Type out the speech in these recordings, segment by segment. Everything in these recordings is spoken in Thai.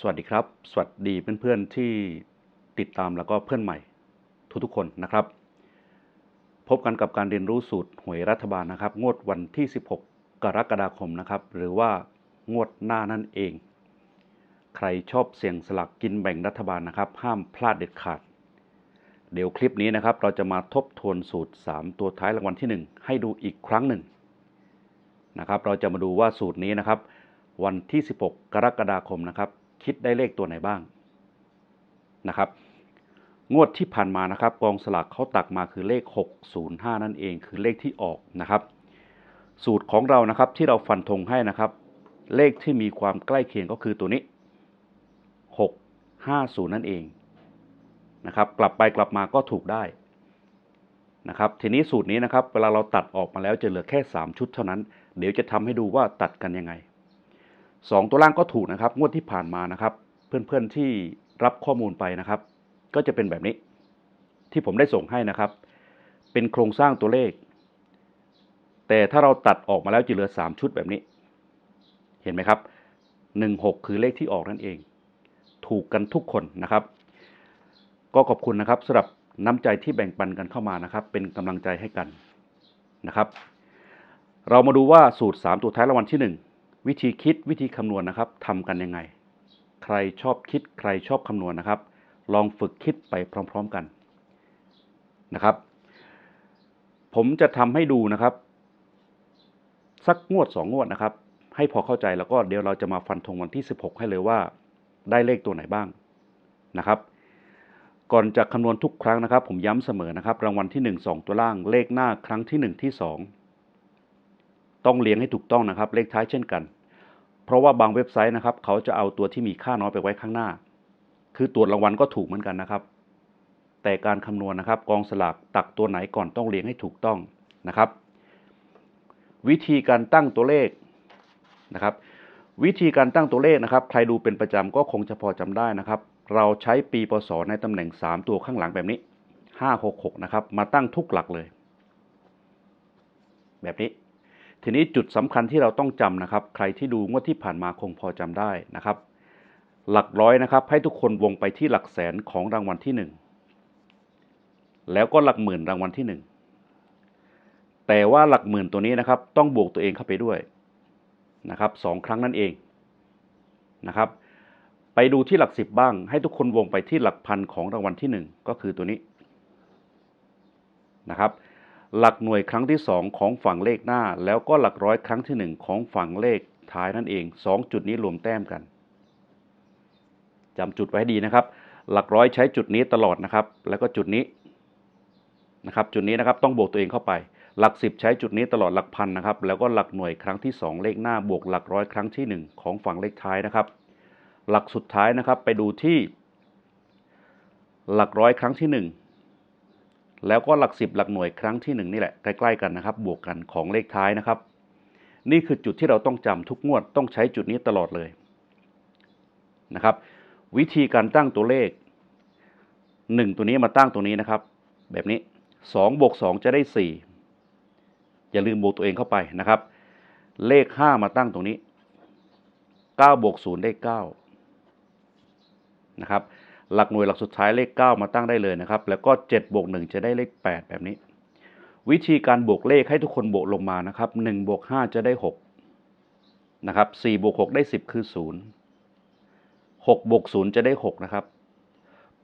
สวัสดีครับ สวัสดีเพื่อนๆที่ติดตามแล้วก็เพื่อนใหม่ทุกๆคนนะครับ พบกันกับการเรียนรู้สูตรหวยรัฐบาลนะครับ งวดวันที่ 16 กรกฎาคมนะครับ หรือว่างวดหน้านั่นเอง ใครชอบเสี่ยงสลักกินแบ่งรัฐบาลนะครับ ห้ามพลาดเด็ดขาด เดี๋ยวคลิปนี้นะครับ เราจะมาทบทวนสูตร 3 ตัวท้ายรางวัลที่ 1 ให้ดูอีกครั้งหนึ่งนะครับ เราจะมาดูว่าสูตรนี้นะครับวันที่ 16 กรกฎาคมนะครับ คิดได้เลขตัวไหนบ้างนะครับ งวดที่ผ่านมานะครับกองสลากเขาตักมาคือเลข 605 นั่นเองคือเลขที่ออกนะครับ สูตรของเรานะครับที่เราฟันธงให้นะครับ เลขที่มีความใกล้เคียงก็คือตัวนี้ 650 นั่นเองนะครับ กลับไปกลับมาก็ถูกได้นะครับทีนี้สูตรนี้นะครับเวลาเราตัดออกมาแล้วจะเหลือแค่ 3 ชุดเท่านั้น เดี๋ยวจะทำให้ดูว่าตัดกันยังไง สองตัวล่างก็ถูกนะครับ งวดที่ผ่านมานะครับ เพื่อนๆที่รับข้อมูลไปนะครับ ก็จะเป็นแบบนี้ ที่ผมได้ส่งให้นะครับ เป็นโครงสร้างตัวเลข แต่ถ้าเราตัดออกมาแล้วจะเหลือ 3 ชุดแบบนี้ เห็นไหมครับ 16 คือเลขที่ออกนั่นเอง ถูกกันทุกคนนะครับ ก็ขอบคุณนะครับสำหรับน้ำใจที่แบ่งปันกันเข้ามานะครับ เป็นกำลังใจให้กันนะครับ เรามาดูว่าสูตร 3 ตัวท้ายรางวัลที่ 1 วิธีคิดวิธีคำนวณนะครับทำกันยังไง ใครชอบคิดใครชอบคำนวณนะครับ ลองฝึกคิดไปพร้อม ๆกันนะครับ ผมจะทำให้ดูนะครับ สักงวดสองงวดนะครับ ให้พอเข้าใจแล้วก็เดี๋ยวเราจะมาฟันธงวันที่ 16 ให้เลยว่า ได้เลขตัวไหนบ้างนะครับ ก่อนจะคำนวณทุกครั้งนะครับ ผมย้ำเสมอนะครับ รางวัลที่ 1 2 ตัวล่างเลขหน้าครั้งที่ 1 ที่ 2 ต้องเลี้ยงให้ถูกต้องนะครับ เลขท้ายเช่นกัน เพราะว่าบางเว็บไซต์นะครับ เขาจะเอาตัวที่มีค่าน้อยไปไว้ข้างหน้า คือตรวจรางวัลก็ถูกเหมือนกันนะครับ แต่การคำนวณนะครับ กองสลากตักตัวไหนก่อนต้องเลี้ยงให้ถูกต้องนะครับ วิธีการตั้งตัวเลขนะครับ วิธีการตั้งตัวเลขนะครับ ใครดูเป็นประจำก็คงจะพอจำได้นะครับ เราใช้ปีพศในตำแหน่ง 3 ตัวข้างหลังแบบนี้ 566 นะครับ มาตั้งทุกหลักเลย แบบนี้ ทีนี้จุดสำคัญที่เราต้องจำนะครับ ใครที่ดูงวดที่ผ่านมาคงพอจำได้นะครับ หลักร้อยนะครับ ให้ทุกคนวงไปที่หลักแสนของรางวัลที่ 1 แล้วก็หลักหมื่นรางวัลที่ 1 แต่ว่าหลักหมื่นตัวนี้นะครับ ต้องบวกตัวเองเข้าไปด้วยนะครับสองครั้งนั่นเองนะครับไปดูที่หลักสิบบ้าง ให้ทุกคนวงไปที่หลักพันของรางวัลที่หนึ่งก็คือตัวนี้นะครับ หลักหน่วยครั้งที่สองของฝั่งเลขหน้า แล้วก็หลักร้อยครั้งที่หนึ่งของฝั่งเลขท้ายนั่นเองสองจุดนี้รวมแต้มกันจำจุดไว้ให้ดีนะครับ หลักร้อยใช้จุดนี้ตลอดนะครับ แล้วก็จุดนี้นะครับ จุดนี้นะครับต้องบวกตัวเองเข้าไป หลักสิบใช้จุดนี้ตลอดหลักพันนะครับ แล้วก็หลักหน่วยครั้งที่ 2 เลขหน้าบวกหลักร้อยครั้งที่ 1 ของฝั่งเลขท้ายนะครับ หลักสุดท้ายนะครับไปดูที่ หลักร้อยครั้งที่ 1 แล้วก็หลักสิบหลักหน่วยครั้งที่ 1 นี่แหละ ใกล้ๆกันนะครับ บวกกันของเลขท้ายนะครับ นี่คือจุดที่เราต้องจำทุกงวดต้องใช้จุดนี้ตลอดเลยนะครับ วิธีการตั้งตัวเลข 1 ตัวนี้มาตั้งตัวนี้นะครับ แบบนี้2บวก2จะได้ 4 อย่าลืมบวกตัวเองเข้าไปนะครับ เลข 5 มาตั้งตรงนี้9บวก0ได้9นะครับ หลักหน่วยหลักสุดท้ายเลข 9 มาตั้งได้เลยนะครับ แล้วก็7บวก1จะได้เลข 8 แบบนี้ วิธีการบวกเลขให้ทุกคนบวกลงมานะครับ1บวก5จะได้6นะครับ4บวก6ได้ 10 คือ 0 6บวก0จะได้6นะครับ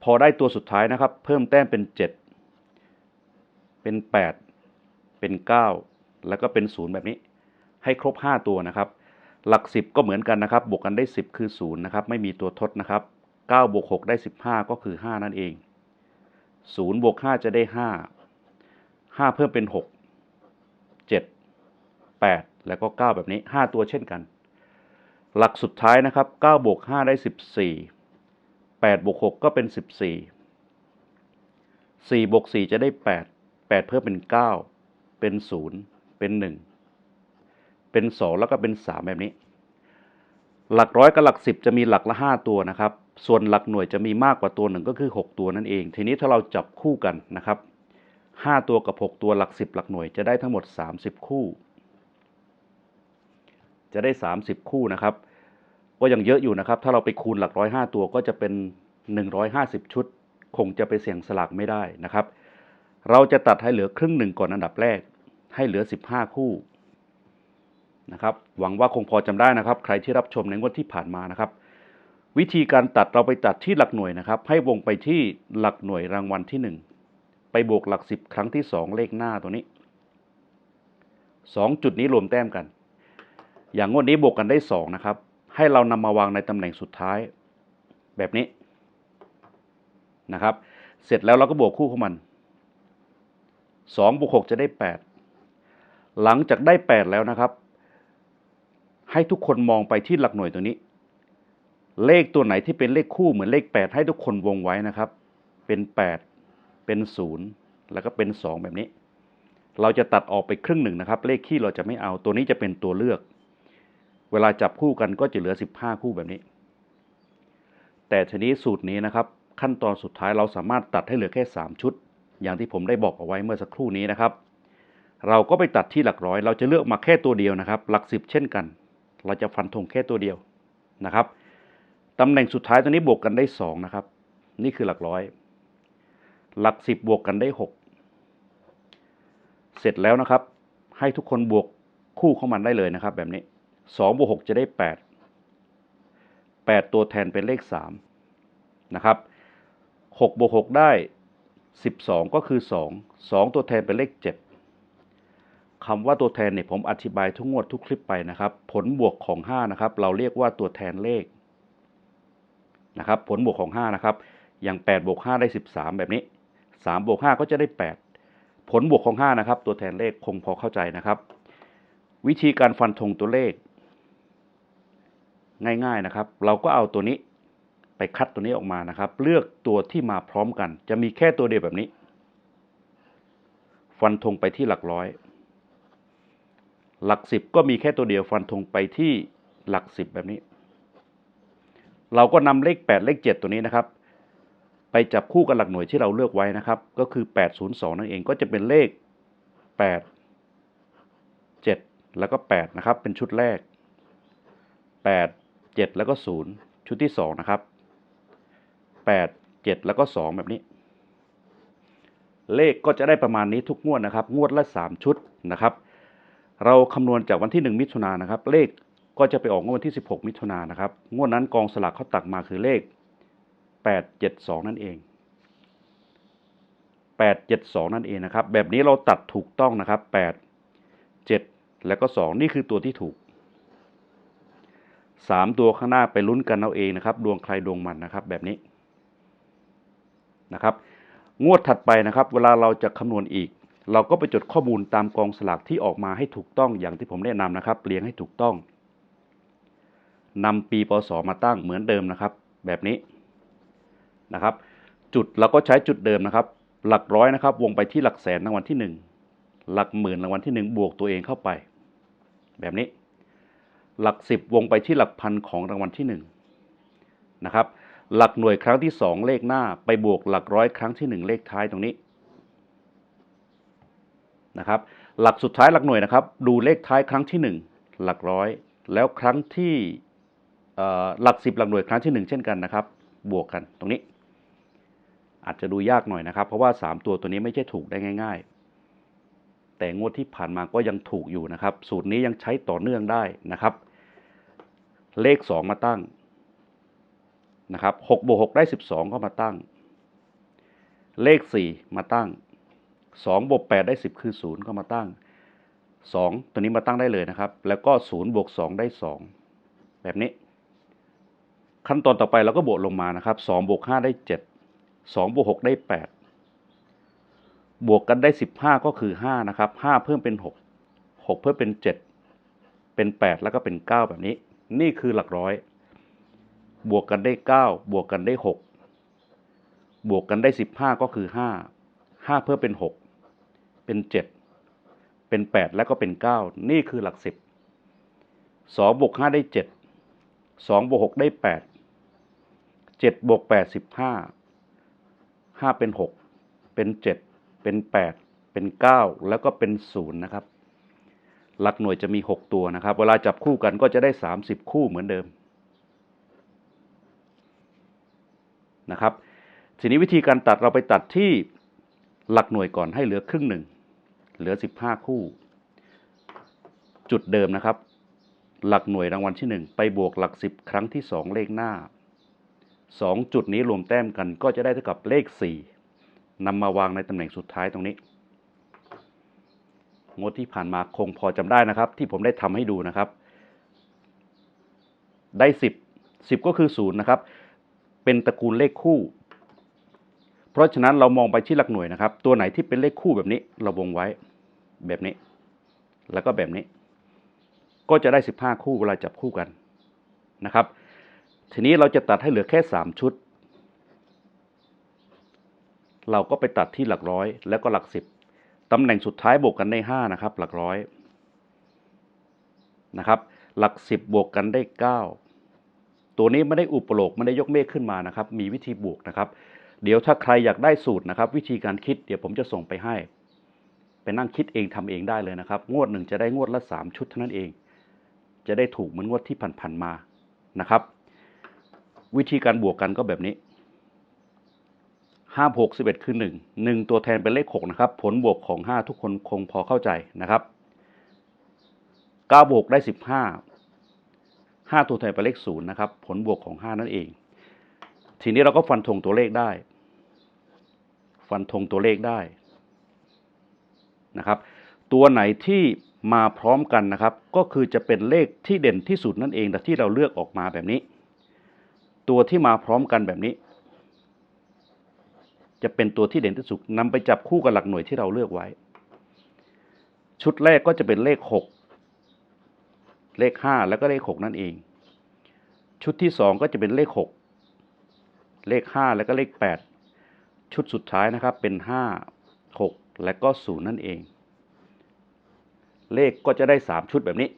พอได้ตัวสุดท้ายนะครับ เพิ่มแต้มเป็น 7 เป็น 8 เป็น 9 แล้วก็เป็น 0 แบบนี้ ให้ครบ 5 ตัวนะครับ หลัก 10 ก็เหมือนกันนะครับ บวกกันได้ 10 คือ 0 นะครับ ไม่มีตัวทดนะครับ 9บวก6ได้ 15 ก็คือ 5 นั่นเอง 0บวก5จะได้ 5 5 เพิ่มเป็น 6 7 8 แล้วก็ 9 แบบนี้ 5 ตัวเช่นกัน หลักสุดท้ายนะครับ9บวก5ได้ 14 8บวก6ก็เป็น 14 4บวก4จะได้ 8 8 เพิ่มเป็น 9 เป็น 0 เป็น 1 เป็น 2 แล้วก็เป็น 3 แบบนี้ หลักร้อยกับหลัก 10 จะมีหลักละ 5 ตัวนะครับ ส่วนหลักหน่วยจะมีมากกว่าตัวหนึ่งก็คือ 6 ตัวนั่นเอง ทีนี้ถ้าเราจับคู่กันนะครับ 5 ตัวกับ 6 ตัวหลัก 10 หลักหน่วยจะได้ทั้งหมด 30 คู่ จะได้ 30 คู่นะครับ ก็ยังเยอะอยู่นะครับ ถ้าเราไปคูณหลักร้อยห้าตัวก็จะเป็นหนึ่งร้อยห้าสิบชุด คงจะไปเสี่ยงสลากไม่ได้นะครับ เราจะตัดให้เหลือครึ่งหนึ่งก่อนอันดับแรก ให้เหลือสิบห้าคู่นะครับ หวังว่าคงพอจำได้นะครับ ใครที่รับชมในงวดที่ผ่านมานะครับ วิธีการตัดเราไปตัดที่หลักหน่วยนะครับ ให้วงไปที่หลักหน่วยรางวัลที่หนึ่งไปบวกหลักสิบครั้งที่สองเลขหน้าตัวนี้สองจุดนี้รวมแต้มกัน อย่างงวดนี้บวกกันได้สองนะครับ ให้เรานำมาวางในตำแหน่งสุดท้าย แบบนี้นะครับ เสร็จแล้วเราก็บวกคู่ของมันสองบวกหกจะได้แปดหลังจากได้แปดแล้วนะครับ ให้ทุกคนมองไปที่หลักหน่วยตัวนี้ เลขตัวไหนที่เป็นเลขคู่เหมือนเลขแปดให้ทุกคนวงไว้นะครับ เป็นแปดเป็นศูนย์แล้วก็เป็นสองแบบนี้ เราจะตัดออกไปครึ่งหนึ่งนะครับ เลขขี้เราจะไม่เอาตัวนี้จะเป็นตัวเลือก เวลาจับคู่กันก็จะเหลือ 15 คู่แบบนี้ แต่ทีนี้สูตรนี้นะครับ ขั้นตอนสุดท้ายเราสามารถตัดให้เหลือแค่ 3 ชุด อย่างที่ผมได้บอกเอาไว้เมื่อสักครู่นี้นะครับ เราก็ไปตัดที่หลักร้อย เราจะเลือกมาแค่ตัวเดียวนะครับ หลักสิบเช่นกัน เราจะฟันธงแค่ตัวเดียวนะครับ ตำแหน่งสุดท้ายตัวนี้บวกกันได้2นะครับ นี่คือหลักร้อย หลักสิบบวกกันได้ 6 เสร็จแล้วนะครับ ให้ทุกคนบวกคู่เข้ามันได้เลยนะครับ แบบนี้สองบวกหกจะได้แปดแปดตัวแทนเป็นเลขสามนะครับหกบวกหกได้สิบสองก็คือสองสองตัวแทนเป็นเลขเจ็ดคำว่าตัวแทนเนี่ยผมอธิบายทุกงวดทุกคลิปไปนะครับ ผลบวกของห้านะครับ เราเรียกว่าตัวแทนเลข นะครับผลบวกของห้านะครับอย่างแปดบวกห้าได้สิบสามแบบนี้สามบวกห้าก็จะได้แปดผลบวกของห้านะครับตัวแทนเลขคงพอเข้าใจนะครับ วิธีการฟันธงตัวเลข ง่ายๆนะครับ เราก็เอาตัวนี้ไปคัดตัวนี้ออกมานะครับ เลือกตัวที่มาพร้อมกัน จะมีแค่ตัวเดียวแบบนี้ ฟันธงไปที่หลักร้อย หลักสิบก็มีแค่ตัวเดียวฟันธงไปที่หลักสิบแบบนี้ เราก็นำเลขแปดเลขเจ็ดตัวนี้นะครับ ไปจับคู่กับหลักหน่วยที่เราเลือกไว้นะครับ ก็คือแปดศูนย์สองนั่นเองก็จะเป็นเลขแปดเจ็ดแล้วก็แปดนะครับ เป็นชุดแรกแปดเจ็ดแล้วก็ศูนย์ชุดที่สองนะครับแปดเจ็ดแล้วก็สองแบบนี้ เลขก็จะได้ประมาณนี้ทุกงวดนะครับ งวดละสามชุดนะครับ เราคำนวณจากวันที่หนึ่งมิถุนายนนะครับ เลข ก็จะไปออกงวดวันที่สิบหกมิถุนายนนะครับ งวดนั้นกองสลากเขาตักมาคือเลขแปดเจ็ดสองนั่นเองแปดเจ็ดสองนั่นเองนะครับ แบบนี้เราตัดถูกต้องนะครับแปดเจ็ดแล้วก็สองนี่คือตัวที่ถูกสามตัวข้างหน้าไปลุ้นกันเอาเองนะครับ ดวงใครดวงมันนะครับ แบบนี้นะครับ งวดถัดไปนะครับ เวลาเราจะคำนวณอีก เราก็ไปจดข้อมูลตามกองสลากที่ออกมาให้ถูกต้องอย่างที่ผมแนะนำนะครับเรียงให้ถูกต้อง นำปีพศมาตั้งเหมือนเดิมนะครับ แบบนี้นะครับ จุดเราก็ใช้จุดเดิมนะครับ หลักร้อยนะครับ วงไปที่หลักแสนรางวัลที่หนึ่งหลักหมื่นรางวัลที่หนึ่งบวกตัวเองเข้าไป แบบนี้ หลักสิบวงไปที่หลักพันของรางวัลที่หนึ่งนะครับหลักหน่วยครั้งที่สองเลขหน้า ไปบวกหลักร้อยครั้งที่หนึ่งเลขท้ายตรงนี้นะครับหลักสุดท้ายหลักหน่วยนะครับ ดูเลขท้ายครั้งที่หนึ่งหลักร้อย แล้วครั้งที่ หลักสิบหลักหน่วยครั้งที่หนึ่งเช่นกันนะครับ บวกกันตรงนี้ อาจจะดูยากหน่อยนะครับ เพราะว่าสามตัวตัวนี้ไม่ใช่ถูกได้ง่าย ๆ แต่งวดที่ผ่านมาก็ยังถูกอยู่นะครับ สูตรนี้ยังใช้ต่อเนื่องได้นะครับ เลขสองมาตั้งนะครับหกบวกหกได้สิบสองก็มาตั้ง เลขสี่มาตั้งสองบวกแปดได้สิบคือศูนย์ก็มาตั้งสองตัวนี้มาตั้งได้เลยนะครับ แล้วก็ศูนย์บวกสองได้สองแบบนี้ ขั้นตอนต่อไปเราก็บวกลงมานะครับสองบวกห้าได้เจ็ดสองบวกหกได้แปดบวกกันได้สิบห้าก็คือห้านะครับห้าเพิ่มเป็นหกหกเพิ่มเป็นเจ็ดเป็นแปดแล้วก็เป็นเก้าแบบนี้ นี่คือหลักร้อย บวกกันได้เก้าบวกกันได้หกบวกกันได้สิบห้าก็คือห้าห้าเพิ่มเป็นหกเป็นเจ็ดเป็นแปดแล้วก็เป็นเก้านี่คือหลักสิบสองบวกห้าได้เจ็ดสองบวกหกได้แปด จ็ดบวกแปดสิบห้าห้าเป็นหกเป็นเจ็ดเป็นแปดเป็นเก้าแล้วก็เป็นศูนย์นะครับ หลักหน่วยจะมีหกตัวนะครับ เวลาจับคู่กันก็จะได้สามสิบคู่เหมือนเดิมนะครับ ทีนี้วิธีการตัดเราไปตัดที่หลักหน่วยก่อนให้เหลือครึ่งหนึ่งเหลือสิบห้าคู่ จุดเดิมนะครับ หลักหน่วยรางวัลที่หนึ่งไปบวกหลักสิบครั้งที่สองเลขหน้า 2 จุดนี้รวมแต้มกันก็จะได้เท่ากับเลข 4นำมาวางในตำแหน่งสุดท้ายตรงนี้งดที่ผ่านมาคงพอจำได้นะครับ ที่ผมได้ทำให้ดูนะครับ ได้ 10 10 ก็คือ0นะครับ เป็นตระกูลเลขคู่ เพราะฉะนั้นเรามองไปที่หลักหน่วยนะครับ ตัวไหนที่เป็นเลขคู่แบบนี้ เราวงไว้แบบนี้ แล้วก็แบบนี้ ก็จะได้ 15 คู่เวลาจับคู่กันนะครับ ทีนี้เราจะตัดให้เหลือแค่ 3 ชุด เราก็ไปตัดที่หลักร้อย แล้วก็หลักสิบตำแหน่งสุดท้ายบวกกันได้ 5 นะครับ หลักร้อยนะครับ หลักสิบบวกกันได้ 9 ตัวนี้ไม่ได้อุปโลกไม่ได้ยกเมฆขึ้นมานะครับ มีวิธีบวกนะครับ เดี๋ยวถ้าใครอยากได้สูตรนะครับ วิธีการคิดเดี๋ยวผมจะส่งไปให้ ไปนั่งคิดเองทำเองได้เลยนะครับ งวดหนึ่งจะได้งวดละ 3 ชุดเท่านั้นเอง จะได้ถูกเหมือนงวดที่ผ่านๆมานะครับ วิธีการบวกกันก็แบบนี้ห้าหกสิบเอ็ดคือหนึ่งหนึ่งตัวแทนเป็นเลขหกนะครับ ผลบวกของห้าทุกคนคงพอเข้าใจนะครับเก้าบวกได้สิบห้าห้าตัวแทนเป็นเลขศูนย์นะครับ ผลบวกของห้านั่นเอง ทีนี้เราก็ฟันธงตัวเลขได้ ฟันธงตัวเลขได้นะครับ ตัวไหนที่มาพร้อมกันนะครับ ก็คือจะเป็นเลขที่เด่นที่สุดนั่นเองแต่ที่เราเลือกออกมาแบบนี้ ตัวที่มาพร้อมกันแบบนี้ จะเป็นตัวที่เด่นที่สุดนำไปจับคู่กับหลักหน่วยที่เราเลือกไว้ ชุดแรกก็จะเป็นเลขหกเลขห้าแล้วก็เลขหกนั่นเอง ชุดที่สองก็จะเป็นเลขหกเลขห้าแล้วก็เลขแปดชุดสุดท้ายนะครับเป็นห้าหกและก็ศูนย์นั่นเอง เลขก็จะได้สามชุดแบบนี้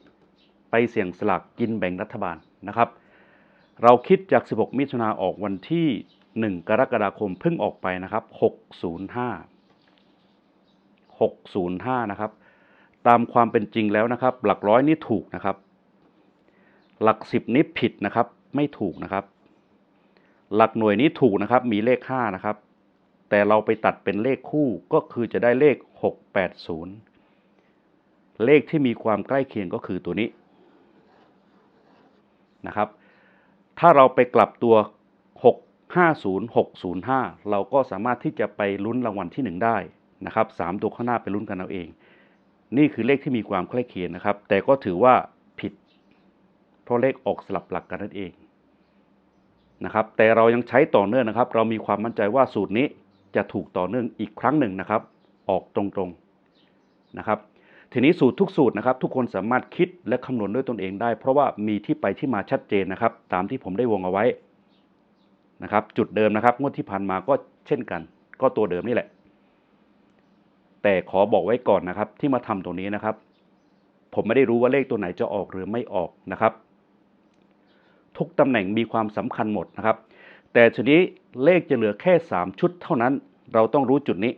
ไปเสี่ยงสลากกินแบ่งรัฐบาลนะครับ เราคิดจาก 16 มิถุนาออกวันที่ 1 กรกฎาคมเพิ่งออกไปนะครับ 605 605 นะครับ ตามความเป็นจริงแล้วนะครับ หลักร้อยนี่ถูกนะครับ หลักสิบนี้ผิดนะครับ ไม่ถูกนะครับ หลักหน่วยนี้ถูกนะครับ มีเลข 5 นะครับ แต่เราไปตัดเป็นเลขคู่ก็คือจะได้เลข 680 เลขที่มีความใกล้เคียงก็คือตัวนี้นะครับ ถ้าเราไปกลับตัว 650 605 เราก็สามารถที่จะไปลุ้นรางวัลที่ 1 ได้นะครับ3ตัวข้างหน้าไปลุ้นกันเอาเอง นี่คือเลขที่มีความใกล้เคียงนะครับ แต่ก็ถือว่าผิด เพราะเลขออกสลับหลักกันนั่นเองนะครับ แต่เรายังใช้ต่อเนื่องนะครับ เรามีความมั่นใจว่าสูตรนี้จะถูกต่อเนื่องอีกครั้งหนึ่งนะครับ ออกตรงๆนะครับ ทีนี้สูตรทุกสูตรนะครับ ทุกคนสามารถคิดและคำนวณด้วยตนเองได้ เพราะว่ามีที่ไปที่มาชัดเจนนะครับ ตามที่ผมได้วงเอาไว้นะครับ จุดเดิมนะครับงวดที่ผ่านมาก็เช่นกัน ก็ตัวเดิมนี่แหละ แต่ขอบอกไว้ก่อนนะครับ ที่มาทำตรงนี้นะครับ ผมไม่ได้รู้ว่าเลขตัวไหนจะออกหรือไม่ออกนะครับ ทุกตำแหน่งมีความสำคัญหมดนะครับ แต่ทีนี้เลขจะเหลือแค่ 3 ชุดเท่านั้น เราต้องรู้จุดนี้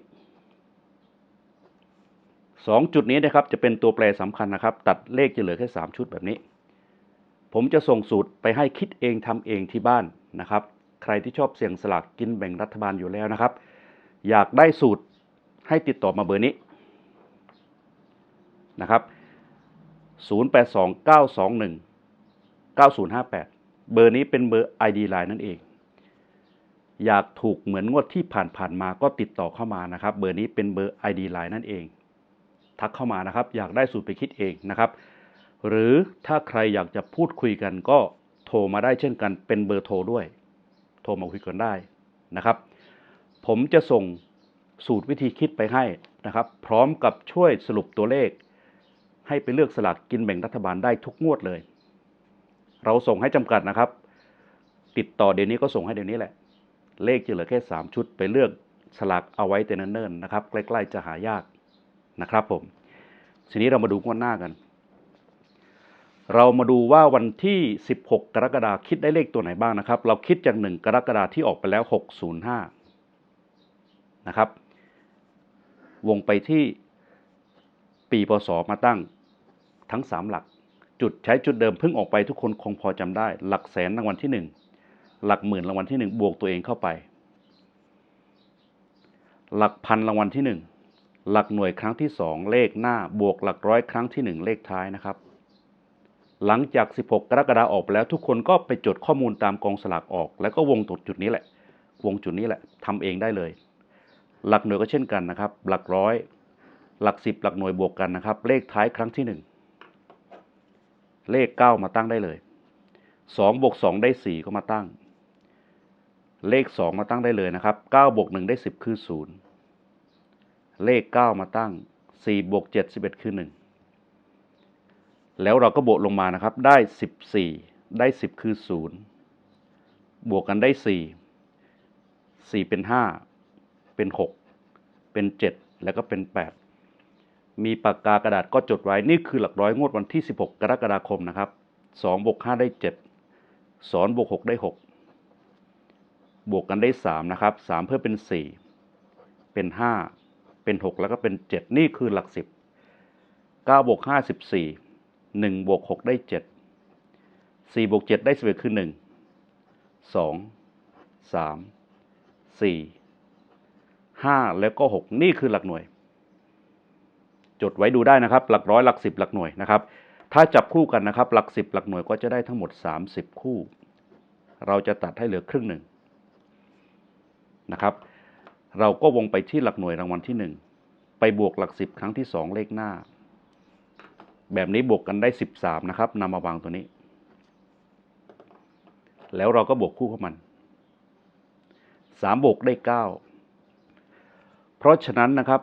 2 จุดนี้นะครับจะเป็นตัวแปรสำคัญนะครับ ตัดเลขจะเหลือแค่ 3 ชุดแบบนี้ ผมจะส่งสูตรไปให้คิดเองทำเองที่บ้านนะครับ ใครที่ชอบเสี่ยงสลากกินแบ่งรัฐบาลอยู่แล้วนะครับ อยากได้สูตรให้ติดต่อมาเบอร์นี้นะครับ0829219058 เบอร์นี้เป็นเบอร์ ID Line นั่นเอง อยากถูกเหมือนงวดที่ผ่านๆมาก็ติดต่อเข้ามานะครับ เบอร์นี้เป็นเบอร์ ID Line นั่นเอง ทักเข้ามานะครับ อยากได้สูตรไปคิดเองนะครับ หรือถ้าใครอยากจะพูดคุยกันก็โทรมาได้เช่นกันเป็นเบอร์โทรด้วย โทรมาคุยกันได้นะครับ ผมจะส่งสูตรวิธีคิดไปให้นะครับ พร้อมกับช่วยสรุปตัวเลข ให้ไปเลือกสลากกินแบ่งรัฐบาลได้ทุกงวดเลย เราส่งให้จำกัดนะครับ ติดต่อเดี๋ยวนี้ก็ส่งให้เดี๋ยวนี้แหละ เลขจะเหลือแค่ 3 ชุดไปเลือกสลากเอาไว้แต่เนิ่นๆนะครับ ใกล้ ๆ จะหายาก นะครับผม ทีนี้เรามาดูงวดหน้ากัน เรามาดูว่าวันที่ 16 กรกฎาคมคิดได้เลขตัวไหนบ้างนะครับ เราคิดจาก 1 กรกฎาคมที่ออกไปแล้ว 605 นะครับ วงไปที่ปีพศมาตั้งทั้ง 3 หลัก จุดใช้จุดเดิมเพิ่งออกไปทุกคนคงพอจำได้ หลักแสนรางวัลที่หลักหมื่นรางวัลที่หนึ่งบวกตัวเองเข้าไป หลักพันรางวัลที่ หลักหน่วยครั้งที่สองเลขหน้าบวกหลักร้อยครั้งที่หนึ่งเลขท้ายนะครับ หลังจาก 16 กรกฎาคมออกไปแล้วทุกคนก็ไปจดข้อมูลตามกองสลากออก แล้วก็วงตรงจุดนี้แหละ วงจุดนี้แหละทำเองได้เลย หลักหน่วยก็เช่นกันนะครับ หลักร้อย หลักสิบหลักหน่วยบวกกันนะครับ เลขท้ายครั้งที่หนึ่งเลขเก้ามาตั้งได้เลยสองบวกสองได้สี่ก็มาตั้ง เลขสองมาตั้งได้เลยนะครับเก้าบวกหนึ่งได้สิบคือศูนย์ เลขเก้ามาตั้งสี่บวกเจ็ดสิบเอ็ดคือหนึ่งแล้วเราก็บวกลงมานะครับ ได้สิบสี่ได้สิบคือศูนย์บวกกันได้สี่สี่เป็นห้าเป็นหกเป็นเจ็ดแล้วก็เป็นแปดมีปากกากระดาษก็จดไว้ นี่คือหลักร้อยงวดวันที่ 16 กรกฎาคมนะครับ2บวก5ได้ 7 2บวก6ได้ 6 บวกกันได้ 3 นะครับ 3 เพื่อเป็น 4 เป็น 5 เป็น 6 แล้วก็เป็น 7 นี่คือหลัก 10 9บวก5 14 1บวก6ได้ 7 4บวก7ได้11คือ 1 2 3 4 5 แล้วก็ 6 นี่คือหลักหน่วย จดไว้ดูได้นะครับ หลักร้อยหลักสิบหลักหน่วยนะครับ ถ้าจับคู่กันนะครับ หลักสิบหลักหน่วยก็จะได้ทั้งหมด 30 คู่ เราจะตัดให้เหลือครึ่งหนึ่งนะครับ เราก็วงไปที่หลักหน่วยรางวัลที่ 1 ไปบวกหลักสิบครั้งที่ 2 เลขหน้า แบบนี้บวกกันได้ 13 นะครับนำมาวางตัวนี้ แล้วเราก็บวกคู่เข้ามัน 3 บวกได้ 9 เพราะฉะนั้นนะครับ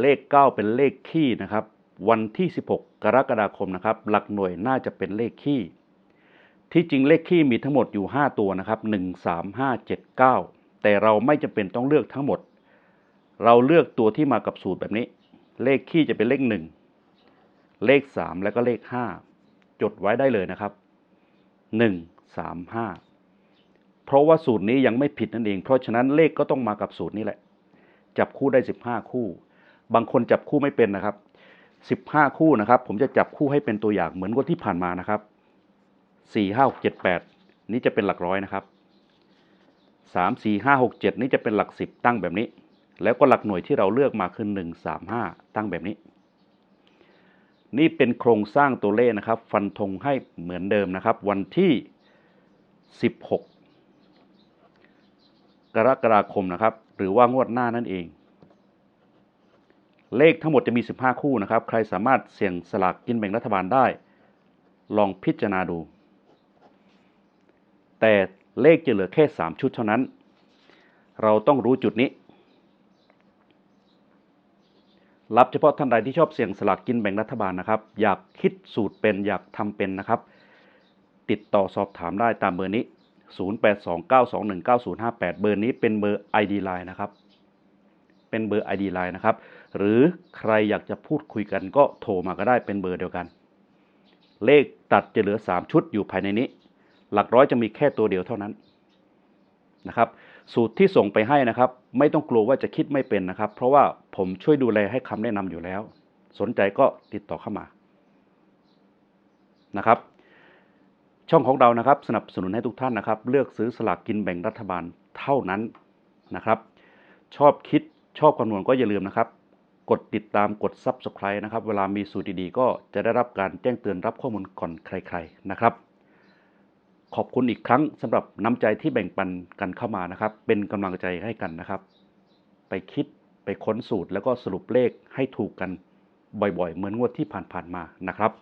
เลข 9 เป็นเลขคี่นะครับ วันที่ 16 กรกฎาคมนะครับ หลักหน่วยน่าจะเป็นเลขคี่ที่จริงเลขคี่มีทั้งหมดอยู่ 5 ตัวนะครับ 1 3 5 7 9 แต่เราไม่จำเป็นต้องเลือกทั้งหมด เราเลือกตัวที่มากับสูตรแบบนี้ เลขคี่จะเป็นเลข 1 เลข 3 แล้วก็เลข 5 จดไว้ได้เลยนะครับ 1 3 5 เพราะว่าสูตรนี้ยังไม่ผิดนั่นเอง เพราะฉะนั้นเลขก็ต้องมากับสูตรนี้แหละ จับคู่ได้ 15 คู่ บางคนจับคู่ไม่เป็นนะครับ 15 คู่นะครับ ผมจะจับคู่ให้เป็นตัวอย่างเหมือนวันที่ผ่านมานะครับ 4 5 6 7 8 นี่จะเป็นหลักร้อยนะครับ 3 4 5 6 7 นี่จะเป็นหลัก 10 ตั้งแบบนี้ แล้วก็หลักหน่วยที่เราเลือกมาคือ1 3 5 ตั้งแบบนี้ นี่เป็นโครงสร้างตัวเลขนะครับ ฟันธงให้เหมือนเดิมนะครับ วันที่ 16 กรกฎาคมนะครับ หรือว่างวดหน้านั่นเอง เลขทั้งหมดจะมี 15 คู่นะครับ ใครสามารถเสี่ยงสลากกินแบ่งรัฐบาลได้ ลองพิจารณาดู แต่ เลขจะเหลือแค่ 3 ชุดเท่านั้น เราต้องรู้จุดนี้ รับเฉพาะท่านใดที่ชอบเสี่ยงสลากกินแบ่งรัฐบาลนะครับ อยากคิดสูตรเป็นอยากทำเป็นนะครับ ติดต่อสอบถามได้ตามเบอร์นี้ 0829219058 เบอร์นี้เป็นเบอร์ ID Line นะครับ เป็นเบอร์ ID Line นะครับ หรือใครอยากจะพูดคุยกันก็โทรมาก็ได้เป็นเบอร์เดียวกัน เลขตัดจะเหลือ 3 ชุดอยู่ภายในนี้ หลักร้อยจะมีแค่ตัวเดียวเท่านั้นนะครับ สูตรที่ส่งไปให้นะครับ ไม่ต้องกลัวว่าจะคิดไม่เป็นนะครับ เพราะว่าผมช่วยดูแลให้คำแนะนำอยู่แล้ว สนใจก็ติดต่อเข้ามานะครับ ช่องของเรานะครับ สนับสนุนให้ทุกท่านนะครับ เลือกซื้อสลากกินแบ่งรัฐบาลเท่านั้นนะครับ ชอบคิดชอบคำนวณก็อย่าลืมนะครับ กดติดตามกด Subscribe นะครับ เวลามีสูตรดีๆ ก็จะได้รับการแจ้งเตือนรับข้อมูลก่อนใคร ๆ นะครับ ขอบคุณอีกครั้งสำหรับน้ำใจที่แบ่งปันกันเข้ามานะครับ เป็นกำลังใจให้กันนะครับ ไปคิดไปค้นสูตรแล้วก็สรุปเลขให้ถูกกันบ่อยๆ เหมือนงวดที่ผ่านๆมานะครับ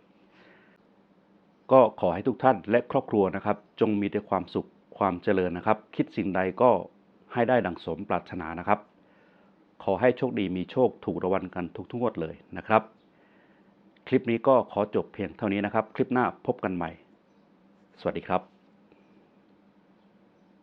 ก็ขอให้ทุกท่านและครอบครัวนะครับ จงมีแต่ความสุขความเจริญนะครับ คิดสิ่งใดก็ให้ได้ดังสมปรารถนานะครับ ขอให้โชคดีมีโชคถูกรางวัลกันทุกๆงวดเลยนะครับ คลิปนี้ก็ขอจบเพียงเท่านี้นะครับ คลิปหน้าพบกันใหม่ สวัสดีครับ